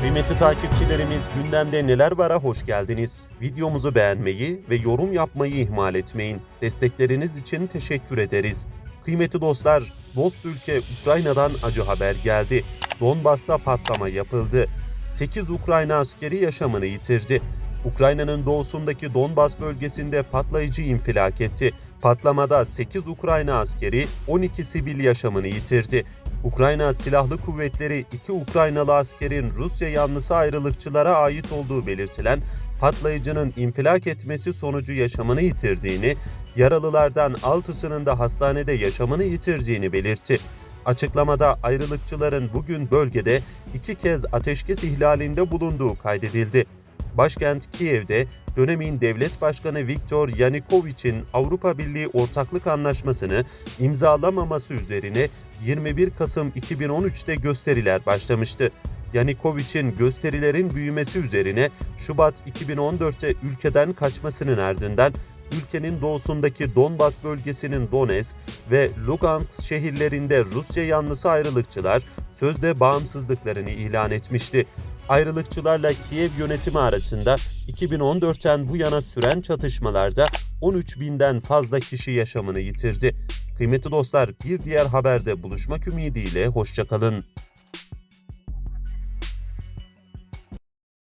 Kıymetli takipçilerimiz gündemde neler vara hoş geldiniz. Videomuzu beğenmeyi ve yorum yapmayı ihmal etmeyin. Destekleriniz için teşekkür ederiz. Kıymetli dostlar, dost ülke Ukrayna'dan acı haber geldi. Donbas'ta patlama yapıldı. 8 Ukrayna askeri yaşamını yitirdi. Ukrayna'nın doğusundaki Donbas bölgesinde patlayıcı infilak etti. Patlamada 8 Ukrayna askeri, 12 sivil yaşamını yitirdi. Ukrayna Silahlı Kuvvetleri iki Ukraynalı askerin Rusya yanlısı ayrılıkçılara ait olduğu belirtilen patlayıcının infilak etmesi sonucu yaşamını yitirdiğini, yaralılardan altısının da hastanede yaşamını yitirdiğini belirtti. Açıklamada ayrılıkçıların bugün bölgede iki kez ateşkes ihlalinde bulunduğu kaydedildi. Başkent Kiev'de dönemin devlet başkanı Viktor Yanukovych'in Avrupa Birliği ortaklık anlaşmasını imzalamaması üzerine 21 Kasım 2013'te gösteriler başlamıştı. Yanukovych'in gösterilerin büyümesi üzerine Şubat 2014'te ülkeden kaçmasının ardından ülkenin doğusundaki Donbas bölgesinin Donetsk ve Lugansk şehirlerinde Rusya yanlısı ayrılıkçılar sözde bağımsızlıklarını ilan etmişti. Ayrılıkçılarla Kiev yönetimi arasında 2014'ten bu yana süren çatışmalarda 13 binden fazla kişi yaşamını yitirdi. Kıymetli dostlar bir diğer haberde buluşmak ümidiyle hoşçakalın.